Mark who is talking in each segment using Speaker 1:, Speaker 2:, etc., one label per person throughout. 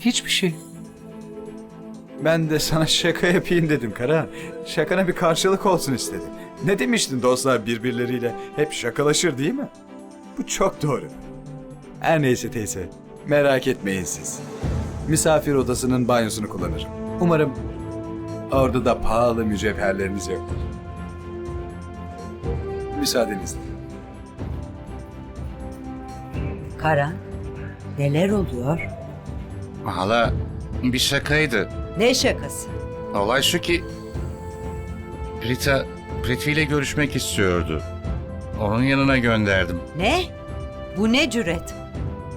Speaker 1: Hiçbir şey.
Speaker 2: Ben de sana şaka yapayım dedim Karahan. Şakana bir karşılık olsun istedim. Ne demiştin dostlar birbirleriyle hep şakalaşır değil mi? Bu çok doğru. Her neyse teyze, merak etmeyin siz. Misafir odasının banyosunu kullanırım. Umarım orada da pahalı mücevherleriniz yoktur. Müsaadenizle.
Speaker 3: Karan, neler oluyor?
Speaker 4: Hala bir şakaydı.
Speaker 3: Ne şakası?
Speaker 4: Olay şu ki... Rita, Prithvi ile görüşmek istiyordu. Onun yanına gönderdim.
Speaker 3: Ne? Bu ne cüret?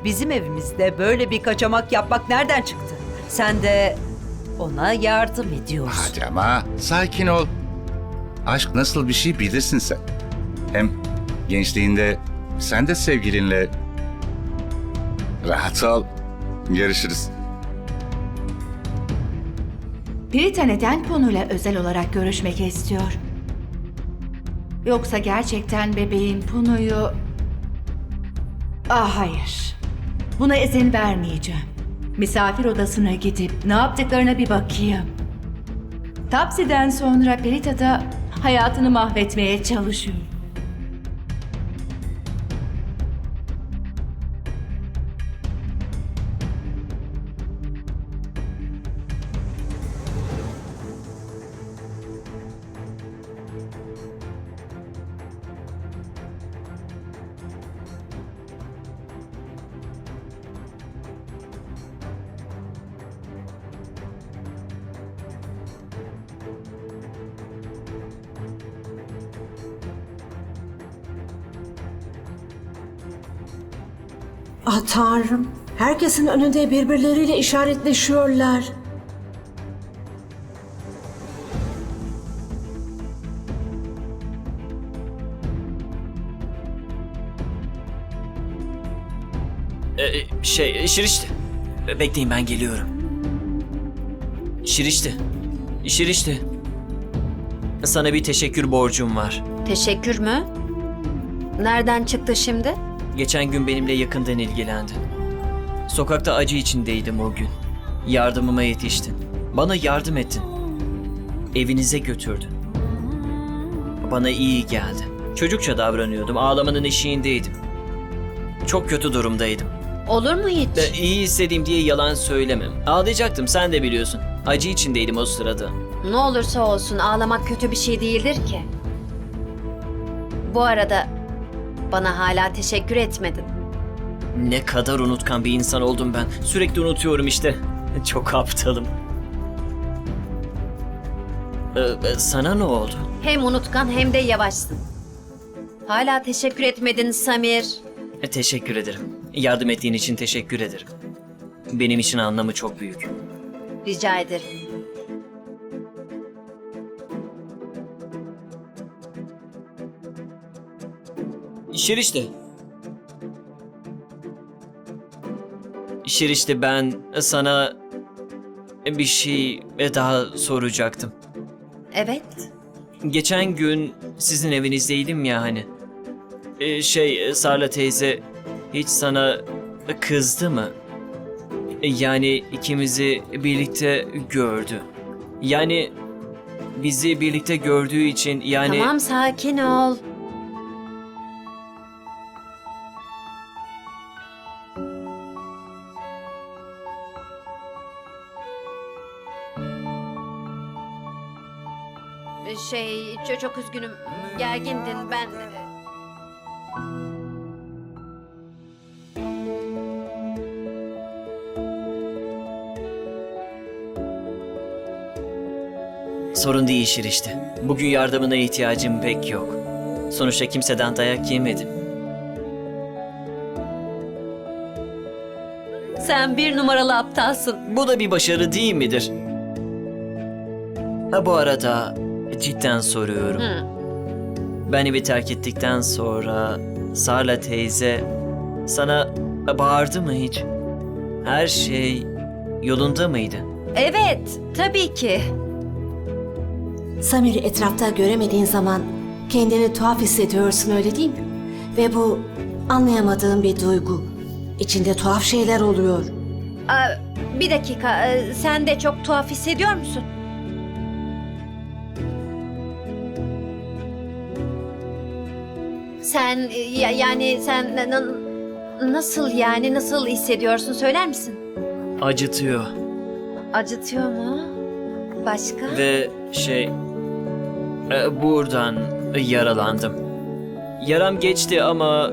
Speaker 3: Bizim evimizde böyle bir kaçamak yapmak nereden çıktı? Sen de ona yardım ediyorsun.
Speaker 4: Hadi ama sakin ol. Aşk nasıl bir şey bilirsin sen. Hem gençliğinde sen de sevgilinle... Rahat ol. Görüşürüz.
Speaker 5: Prita neden konuyla özel olarak görüşmek istiyor? Yoksa gerçekten bebeğin Punu'yu... Ah hayır. Buna izin vermeyeceğim. Misafir odasına gidip ne yaptıklarına bir bakayım. Tapsi'den sonra Prita da hayatını mahvetmeye çalışıyor.
Speaker 6: Ah tanrım. Herkesin önünde birbirleriyle işaretleşiyorlar.
Speaker 1: Ee, şey, Şirişte. Ee, Bekleyin ben geliyorum. Şirişte. Şirişte. Sana bir teşekkür borcum var.
Speaker 7: Teşekkür mü? Nereden çıktı şimdi?
Speaker 1: Geçen gün benimle yakından ilgilendin. Sokakta acı içindeydim o gün. Yardımıma yetiştin. Bana yardım ettin. Evinize götürdün. Bana iyi geldi. Çocukça davranıyordum. Ağlamanın eşiğindeydim. Çok kötü durumdaydım.
Speaker 7: Olur mu hiç?
Speaker 1: Ve iyi hissedeyim diye yalan söylemem. Ağlayacaktım sen de biliyorsun. Acı içindeydim o sırada.
Speaker 7: Ne olursa olsun ağlamak kötü bir şey değildir ki. Bu arada bana hala teşekkür etmedin.
Speaker 1: Ne kadar unutkan bir insan oldum ben. Sürekli unutuyorum işte. Çok aptalım. Ee, e, sana ne oldu?
Speaker 7: Hem unutkan hem de yavaşsın. Hala teşekkür etmedin Samir.
Speaker 1: E, teşekkür ederim. Yardım ettiğin için teşekkür ederim. Benim için anlamı çok büyük.
Speaker 7: Rica ederim.
Speaker 1: Şirişte. Şirişte ben sana bir şey daha soracaktım.
Speaker 7: Evet.
Speaker 1: Geçen gün sizin evinizdeydim ya hani. Ee, şey Sarla teyze hiç sana kızdı mı? E, Yani ikimizi birlikte gördü. Yani bizi birlikte gördüğü için yani
Speaker 7: Tamam sakin ol. Şey, ço- çok üzgünüm. Gergindin ben.
Speaker 1: sorun değişir işte. Bugün yardımına ihtiyacım pek yok. Sonuçta kimseden dayak yemedim.
Speaker 7: Sen bir numaralı aptalsın.
Speaker 1: Bu da bir başarı değil midir? Ha bu arada cidden soruyorum.
Speaker 7: Hı.
Speaker 1: Ben evi terk ettikten sonra Sarla teyze sana bağırdı mı hiç? Her şey yolunda mıydı?
Speaker 7: Evet, tabii ki.
Speaker 6: Samir'i etrafta göremediğin zaman kendini tuhaf hissediyorsun öyle değil mi? Ve bu anlayamadığın bir duygu. İçinde tuhaf şeyler oluyor.
Speaker 7: Aa, bir dakika, ee, sen de çok tuhaf hissediyor musun? Sen e, ya, yani sen na- na- nasıl yani nasıl hissediyorsun söyler misin?
Speaker 1: Acıtıyor.
Speaker 7: Acıtıyor mu? Başka?
Speaker 1: Ve şey... e, Buradan yaralandım. Yaram geçti ama...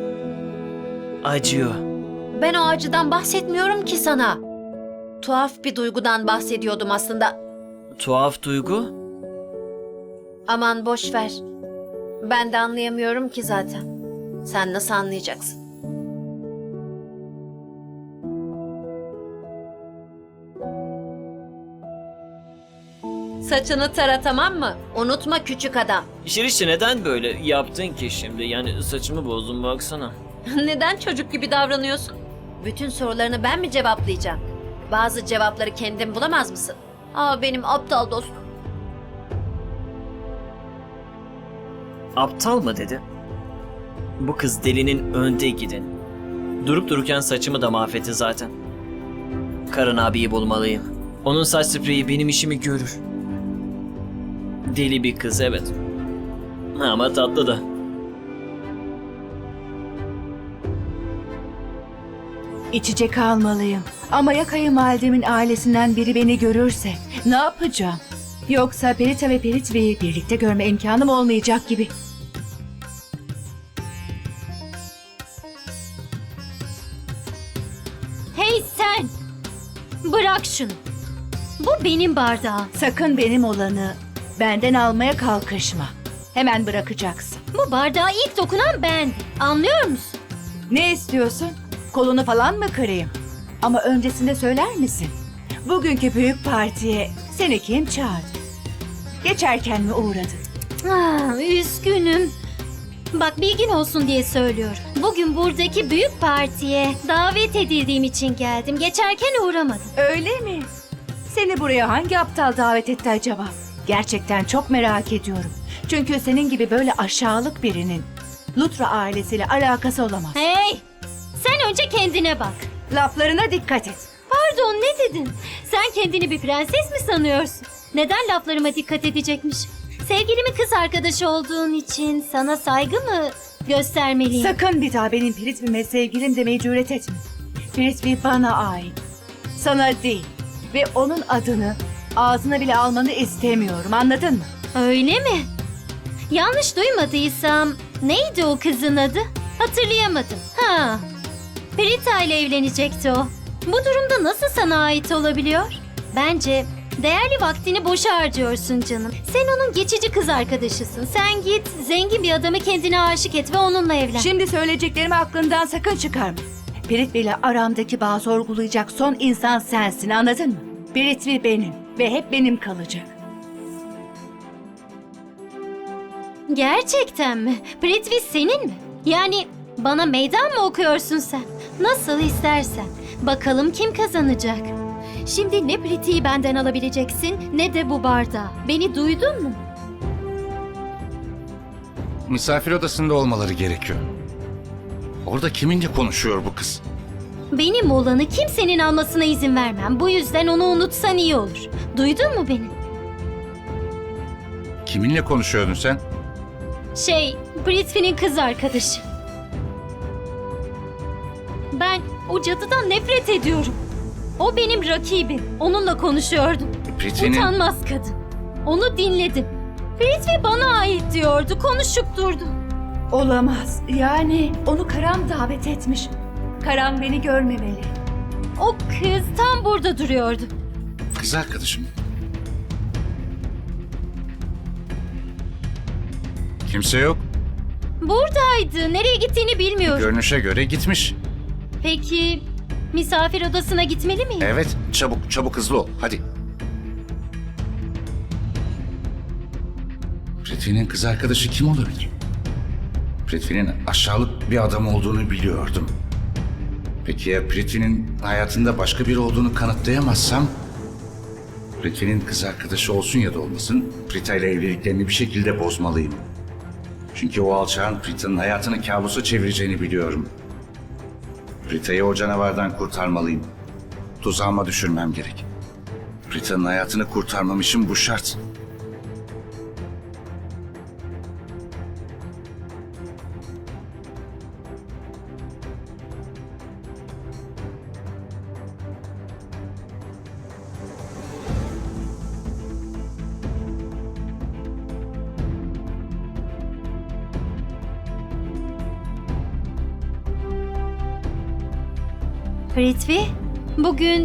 Speaker 1: Acıyor.
Speaker 7: Ben o acıdan bahsetmiyorum ki sana. Tuhaf bir duygudan bahsediyordum aslında.
Speaker 1: Tuhaf duygu.
Speaker 7: Aman boş ver. Ben de anlayamıyorum ki zaten. Sen nasıl anlayacaksın? Saçını tara tamam mı? Unutma küçük adam.
Speaker 1: Şirişte neden böyle yaptın ki şimdi? Yani saçımı bozdun baksana.
Speaker 7: Neden çocuk gibi davranıyorsun? Bütün sorularını ben mi cevaplayacağım? Bazı cevapları kendin bulamaz mısın? Aa benim aptal dostum.
Speaker 1: Aptal mı dedi? Bu kız delinin önde gidin. Durup dururken saçımı da mahvetti zaten. Karın abiyi bulmalıyım. Onun saç spreyi benim işimi görür. Deli bir kız evet. Ama tatlı da.
Speaker 5: İçecek almalıyım. Ama ya kayınvalidemin ailesinden biri beni görürse ne yapacağım? Yoksa Perita ve Peritvi'yi birlikte görme imkanım olmayacak gibi.
Speaker 8: Şunu. Bu benim bardağım.
Speaker 5: Sakın benim olanı benden almaya kalkışma. Hemen bırakacaksın.
Speaker 8: Bu bardağa ilk dokunan bendim. Anlıyor musun?
Speaker 5: Ne istiyorsun? Kolunu falan mı kırayım? Ama öncesinde söyler misin? Bugünkü büyük partiye seni kim çağırdı? Geçerken mi uğradın?
Speaker 8: Ah, üzgünüm. Bak bilgin olsun diye söylüyorum. Bugün buradaki büyük partiye davet edildiğim için geldim. Geçerken uğramadım.
Speaker 5: Öyle mi? Seni buraya hangi aptal davet etti acaba? Gerçekten çok merak ediyorum. Çünkü senin gibi böyle aşağılık birinin Lutra ailesiyle alakası olamaz.
Speaker 8: Hey! Sen önce kendine bak.
Speaker 5: Laflarına dikkat et.
Speaker 8: Pardon ne dedin? Sen kendini bir prenses mi sanıyorsun? Neden laflarıma dikkat edecekmiş? Sevgilimin kız arkadaşı olduğun için sana saygı mı göstermeliyim?
Speaker 5: Sakın bir daha benim Pritvi'me sevgilim demeyi cüret etme. Pritvi bana ait. Sana değil. Ve onun adını ağzına bile almanı istemiyorum anladın mı?
Speaker 8: Öyle mi? Yanlış duymadıysam neydi o kızın adı? Hatırlayamadım. Ha. Prita ile evlenecekti o. Bu durumda nasıl sana ait olabiliyor? Bence değerli vaktini boşa harcıyorsun canım. Sen onun geçici kız arkadaşısın. Sen git zengin bir adamı kendine aşık et ve onunla evlen.
Speaker 5: Şimdi söyleyeceklerimi aklından sakın çıkarma. Pritvi ile aramdaki bağı sorgulayacak son insan sensin anladın mı? Pritvi benim ve hep benim kalacak.
Speaker 8: Gerçekten mi? Prithvi senin mi? Yani bana meydan mı okuyorsun sen? Nasıl istersen. Bakalım kim kazanacak? Şimdi ne Prithvi'yi benden alabileceksin ne de bu bardağı. Beni duydun mu?
Speaker 4: Misafir odasında olmaları gerekiyor. Orada kiminle konuşuyor bu kız?
Speaker 8: Benim olanı kimsenin almasına izin vermem. Bu yüzden onu unutsan iyi olur. Duydun mu beni?
Speaker 4: Kiminle konuşuyordun sen?
Speaker 8: Şey, Prithvi'nin kız arkadaşı. Ben o cadıdan nefret ediyorum. O benim rakibim. Onunla konuşuyordum.
Speaker 4: Pritvi'nin...
Speaker 8: Utanmaz kadın. Onu dinledim. Prithvi bana ait diyordu. Konuşup durdu.
Speaker 5: Olamaz. Yani onu Karan davet etmiş. Karan beni görmemeli.
Speaker 8: O kız tam burada duruyordu.
Speaker 4: Kız arkadaşım. Kimse yok.
Speaker 8: Buradaydı. Nereye gittiğini bilmiyorum.
Speaker 4: Görünüşe göre gitmiş.
Speaker 8: Peki misafir odasına gitmeli miyim?
Speaker 4: Evet, çabuk, çabuk hızlı ol. Hadi. Pritvi'nin kız arkadaşı kim olabilir? Pritvi'nin aşağılık bir adam olduğunu biliyordum. Peki ya Pritvi'nin hayatında başka biri olduğunu kanıtlayamazsam? Pritvi'nin kız arkadaşı olsun ya da olmasın, Prita ile evliliklerini bir şekilde bozmalıyım. Çünkü o alçağın Prita'nın hayatını kabusa çevireceğini biliyorum. Prita'yı o canavardan kurtarmalıyım. tuzağıma düşürmem gerek. Rita'nın hayatını kurtarmam için bu şart.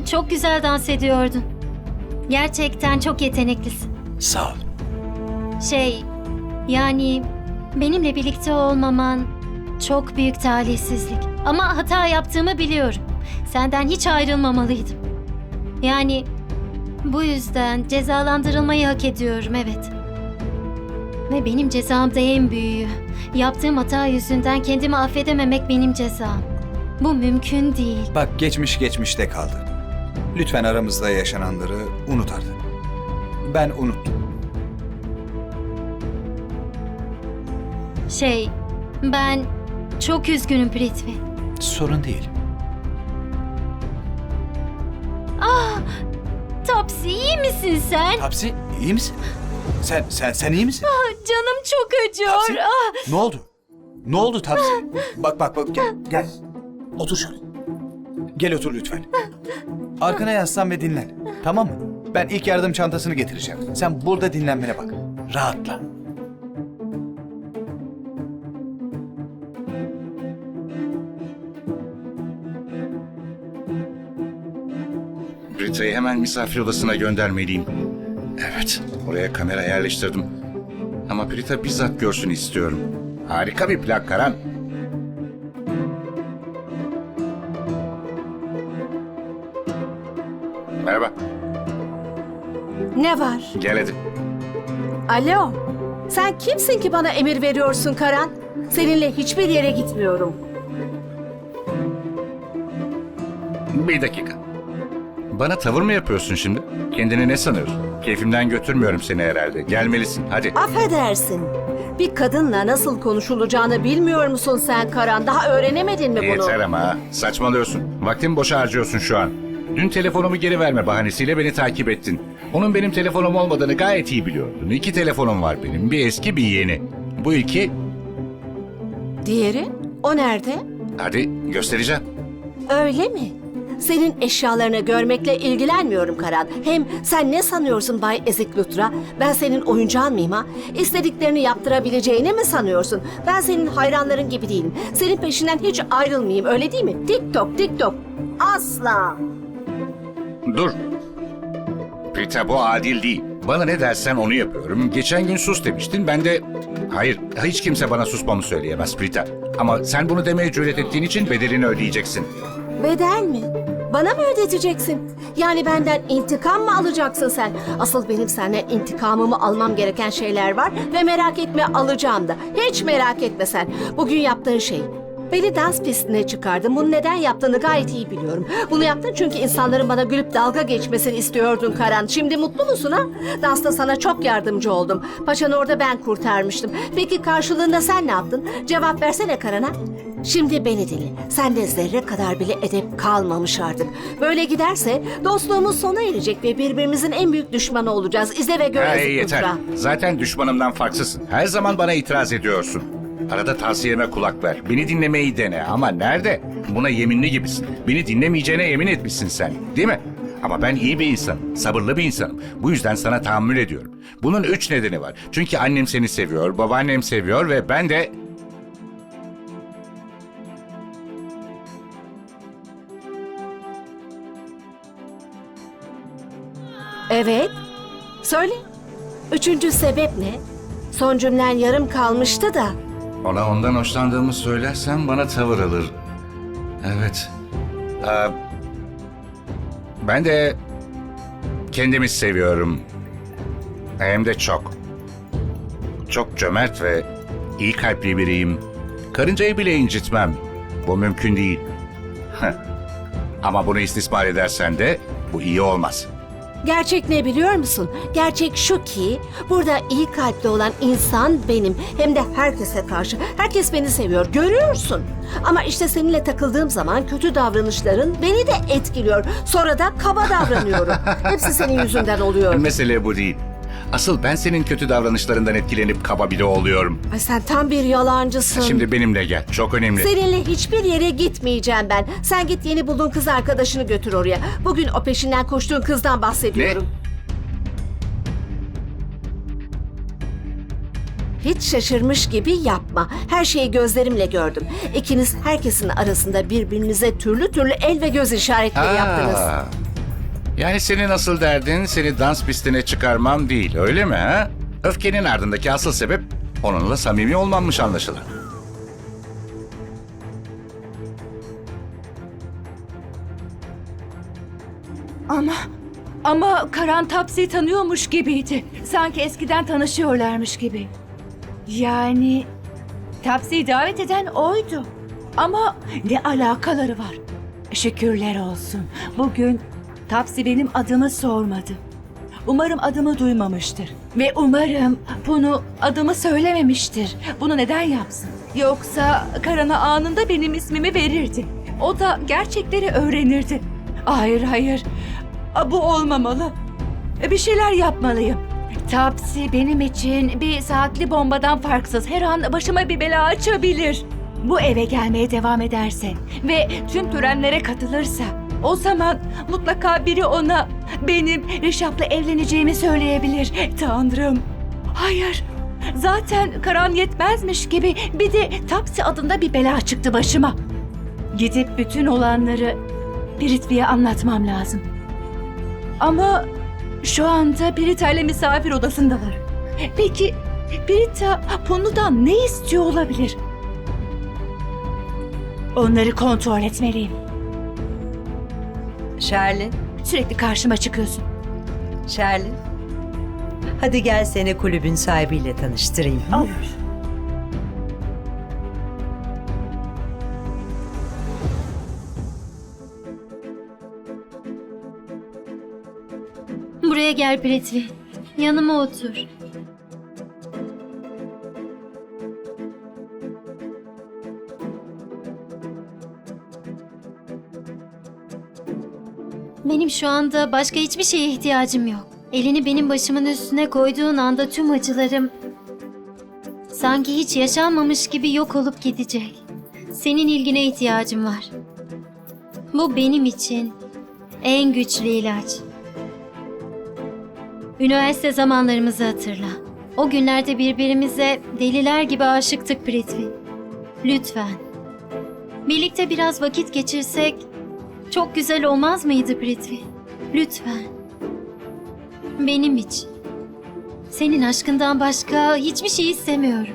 Speaker 8: Çok güzel dans ediyordun. Gerçekten çok yeteneklisin.
Speaker 2: Sağ ol.
Speaker 8: Şey, yani benimle birlikte olmaman çok büyük talihsizlik. Ama hata yaptığımı biliyorum. Senden hiç ayrılmamalıydım. Yani bu yüzden cezalandırılmayı hak ediyorum, evet. Ve benim cezam da en büyüğü. Yaptığım hata yüzünden kendimi affedememek benim cezam. Bu mümkün değil.
Speaker 2: Bak geçmiş geçmişte kaldı. Lütfen aramızda yaşananları unut artık. Ben unuttum.
Speaker 8: Şey, ben çok üzgünüm Prithvi.
Speaker 2: Sorun değil.
Speaker 8: Topsy iyi misin sen?
Speaker 2: Tapsi iyi misin? Sen sen sen iyi misin?
Speaker 8: Canım çok acıyor.
Speaker 2: Tapsi
Speaker 8: Ah,
Speaker 2: ne oldu? Ne oldu Tapsi? Bak bak bak gel gel. Otur şöyle. Gel otur lütfen. Arkana yaslan ve dinlen. Tamam mı? Ben ilk yardım çantasını getireceğim. Sen burada dinlenmene bak. Rahatla.
Speaker 4: Rita'yı hemen misafir odasına göndermeliyim. Evet, oraya kamera yerleştirdim. Ama Prita bizzat görsün istiyorum. Harika bir plak Karan.
Speaker 6: Ne var?
Speaker 4: gel hadi.
Speaker 6: Alo. Sen kimsin ki bana emir veriyorsun Karan? Seninle hiçbir yere gitmiyorum.
Speaker 4: Bir dakika. Bana tavır mı yapıyorsun şimdi? Kendini ne sanıyorsun? Keyfimden götürmüyorum seni herhalde. Gelmelisin, hadi.
Speaker 6: Affedersin. Bir kadınla nasıl konuşulacağını bilmiyor musun sen Karan? Daha öğrenemedin mi bunu?
Speaker 4: Yeter ama, saçmalıyorsun. Vaktimi boşa harcıyorsun şu an. Dün telefonumu geri verme bahanesiyle beni takip ettin. Onun benim telefonum olmadığını gayet iyi biliyordun. İki telefonum var benim, bir eski bir yeni. Bu iki,
Speaker 6: Diğeri? O nerede?
Speaker 4: hadi göstereceğim.
Speaker 6: Öyle mi? Senin eşyalarını görmekle ilgilenmiyorum Karan. Hem sen ne sanıyorsun Bay Ezik Lutra? Ben senin oyuncağın mıyım ha? İstediklerini yaptırabileceğini mi sanıyorsun? Ben senin hayranların gibi değilim. Senin peşinden hiç ayrılmayayım öyle değil mi? TikTok, TikTok. Asla.
Speaker 4: Dur. Prita bu adil değil. Bana ne dersen onu yapıyorum. Geçen gün sus demiştin. Ben de... Hayır, hiç kimse bana susmamı söyleyemez Prita. Ama sen bunu demeye cüret ettiğin için bedelini ödeyeceksin.
Speaker 6: Bedel mi? Bana mı ödeteceksin? Yani benden intikam mı alacaksın sen? Asıl benim senden intikamımı almam gereken şeyler var ve merak etme alacağım da. Hiç merak etme sen. Bugün yaptığın şey. Beni dans pistine çıkardın. Bunu neden yaptığını gayet iyi biliyorum. Bunu yaptın çünkü insanların bana gülüp dalga geçmesini istiyordun Karan. Şimdi mutlu musun ha? Dansta sana çok yardımcı oldum. Paçanı orada ben kurtarmıştım. Peki karşılığında sen ne yaptın? Cevap versene Karan'a. Şimdi beni dinle. Sende zerre kadar bile edep kalmamış artık. Böyle giderse dostluğumuz sona erecek ve birbirimizin en büyük düşmanı olacağız. İzle ve gör
Speaker 4: Hey, yeter. Zaten düşmanımdan farksızsın. Her zaman bana itiraz ediyorsun. Arada tavsiyeme kulak ver. Beni dinlemeyi dene. Ama nerede? Buna yeminli gibisin. Beni dinlemeyeceğine yemin etmişsin sen. Değil mi? Ama ben iyi bir insanım. Sabırlı bir insanım. Bu yüzden sana tahammül ediyorum. Bunun üç nedeni var. Çünkü annem seni seviyor, babaannem seviyor ve ben de...
Speaker 6: Evet. Söyle. Üçüncü sebep ne? Son cümlen yarım kalmıştı da.
Speaker 4: Ona ondan hoşlandığımı söylersem bana tavır alır. Evet. Aa, ben de kendimi seviyorum. Hem de çok. Çok cömert ve iyi kalpli biriyim. Karıncayı bile incitmem. Bu mümkün değil. Ama bunu istismar edersen de bu iyi olmaz.
Speaker 6: Gerçek ne biliyor musun? Gerçek şu ki burada iyi kalpli olan insan benim. Hem de herkese karşı. Herkes beni seviyor. Görüyorsun. Ama işte seninle takıldığım zaman kötü davranışların beni de etkiliyor. Sonra da kaba davranıyorum. Hepsi senin yüzünden oluyor.
Speaker 4: Mesele bu değil. Asıl ben senin kötü davranışlarından etkilenip kaba biri oluyorum.
Speaker 6: Ay sen tam bir yalancısın.
Speaker 4: Şimdi benimle gel. Çok önemli.
Speaker 6: Seninle hiçbir yere gitmeyeceğim ben. Sen git yeni bulduğun kız arkadaşını götür oraya. Bugün o peşinden koştuğun kızdan bahsediyorum. Hiç şaşırmış gibi yapma. Her şeyi gözlerimle gördüm. İkiniz herkesin arasında birbirinize türlü türlü el ve göz işaretleri yaptınız.
Speaker 4: Yani senin asıl derdin seni dans pistine çıkarmam değil öyle mi ha? Öfkenin ardındaki asıl sebep onunla samimi olmanmış anlaşılan.
Speaker 5: Ama ama Karan Tapsi'yi tanıyormuş gibiydi. Sanki eskiden tanışıyorlarmış gibi. Yani Tapsi'yi davet eden oydu. Ama ne alakaları var? Şükürler olsun. Bugün Tapsi benim adımı sormadı. Umarım adımı duymamıştır. Ve umarım bunu adımı söylememiştir. Bunu neden yapsın? Yoksa Karan'a anında benim ismimi verirdi. O da gerçekleri öğrenirdi. Hayır hayır. Bu olmamalı. Bir şeyler yapmalıyım. Tapsi benim için bir saatli bombadan farksız. Her an başıma bir bela açabilir. Bu eve gelmeye devam ederse ve tüm törenlere katılırsa o zaman mutlaka biri ona benim Rişap'la evleneceğimi söyleyebilir. Tanrım. Hayır. Zaten Karan yetmezmiş gibi bir de Tapsi adında bir bela çıktı başıma. Gidip bütün olanları Piritvi'ye anlatmam lazım. Ama şu anda Pirita ile misafir odasındalar. Peki Pirita Punu'dan ne istiyor olabilir? Onları kontrol etmeliyim.
Speaker 3: Sherlin,
Speaker 5: Sürekli karşıma çıkıyorsun.
Speaker 3: Sherlin. Hadi gel seni kulübün sahibiyle tanıştırayım.
Speaker 5: Olur.
Speaker 8: Buraya gel Pritvi. Yanıma otur. Benim şu anda başka hiçbir şeye ihtiyacım yok. Elini benim başımın üstüne koyduğun anda tüm acılarım sanki hiç yaşanmamış gibi yok olup gidecek. Senin ilgine ihtiyacım var. Bu benim için en güçlü ilaç. Üniversite zamanlarımızı hatırla. O günlerde birbirimize deliler gibi aşıktık Prithvi. Lütfen. Birlikte biraz vakit geçirsek çok güzel olmaz mıydı Prithvi? Lütfen. Benim için. Senin aşkından başka hiçbir şey istemiyorum.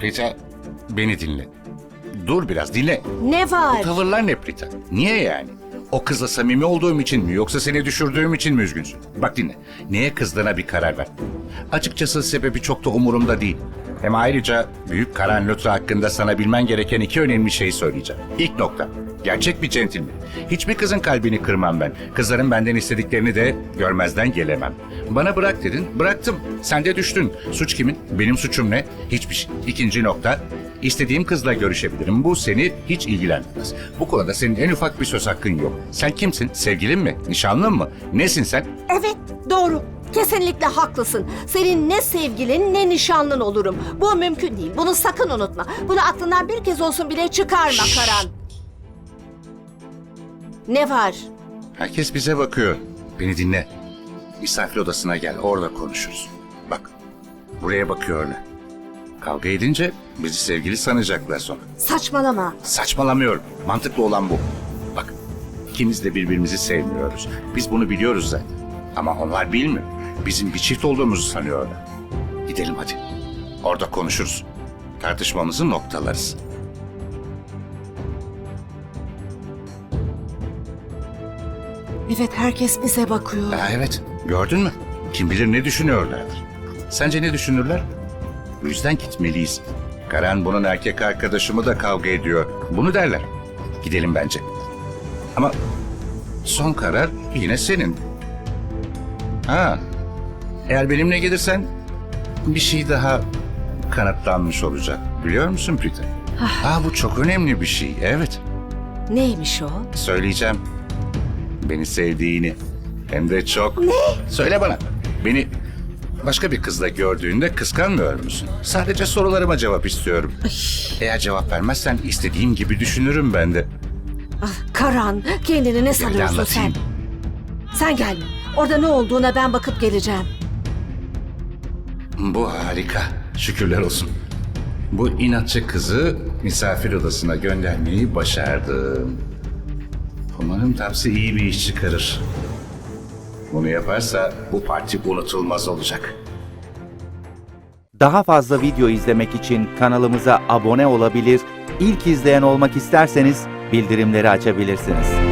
Speaker 4: Prita beni dinle. Dur biraz dinle.
Speaker 6: Ne var?
Speaker 4: Tavırlar ne Prita? Niye yani? O kızla samimi olduğum için mi yoksa seni düşürdüğüm için mi üzgünsün? Bak dinle. Neye kızdığına bir karar ver. Açıkçası sebebi çok da umurumda değil. Hem ayrıca Büyük Karan Lotra hakkında sana bilmen gereken iki önemli şey söyleyeceğim. İlk nokta. Gerçek bir centilmen. Hiçbir kızın kalbini kırmam ben. Kızların benden istediklerini de görmezden gelemem. Bana bırak dedin, bıraktım. Sen de düştün. Suç kimin? Benim suçum ne? Hiçbir şey. İkinci nokta. İstediğim kızla görüşebilirim. Bu seni hiç ilgilendirmez. Bu konuda senin en ufak bir söz hakkın yok. Sen kimsin? Sevgilin mi? Nişanlın mı? Nesin sen?
Speaker 6: Evet, doğru. Kesinlikle haklısın. Senin ne sevgilin ne nişanlın olurum. Bu mümkün değil. Bunu sakın unutma. Bunu aklından bir kez olsun bile çıkarma Karan. Ne var?
Speaker 4: Herkes bize bakıyor. Beni dinle. Misafir odasına gel. Orada konuşuruz. Bak. Buraya bakıyorlar. Kavga edince bizi sevgili sanacaklar sonra.
Speaker 6: Saçmalama.
Speaker 4: Saçmalamıyorum. Mantıklı olan bu. Bak, ikimiz de birbirimizi sevmiyoruz. Biz bunu biliyoruz zaten. Ama onlar bilmiyor. bizim bir çift olduğumuzu sanıyorlar. Gidelim hadi. Orada konuşuruz. Tartışmamızı noktalarız.
Speaker 6: Evet herkes bize bakıyor.
Speaker 4: Aa, evet, gördün mü? Kim bilir ne düşünüyorlardır. Sence ne düşünürler? Bu yüzden gitmeliyiz. Karan bunun erkek arkadaşımı da kavga ediyor. Bunu derler. Gidelim bence. Ama son karar yine senin. Ha, eğer benimle gelirsen bir şey daha kanıtlanmış olacak. Biliyor musun Prita? Ha, bu çok önemli bir şey. Evet,
Speaker 6: Neymiş o?
Speaker 4: söyleyeceğim. Beni sevdiğini. Hem de çok. Ne? Söyle bana. Beni başka bir kızla gördüğünde kıskanmıyor musun? Sadece sorularıma cevap istiyorum. Eğer cevap vermezsen istediğim gibi düşünürüm ben de.
Speaker 6: Ah, Karan kendini ne sanıyorsun sen? Sen gelme. Orada ne olduğuna ben bakıp geleceğim.
Speaker 4: Bu harika. Şükürler olsun. Bu inatçı kızı misafir odasına göndermeyi başardım. Umarım Tapsi iyi bir iş çıkarır. Bunu yaparsa bu parti unutulmaz olacak.
Speaker 9: Daha fazla video izlemek için kanalımıza abone olabilir, ilk izleyen olmak isterseniz bildirimleri açabilirsiniz.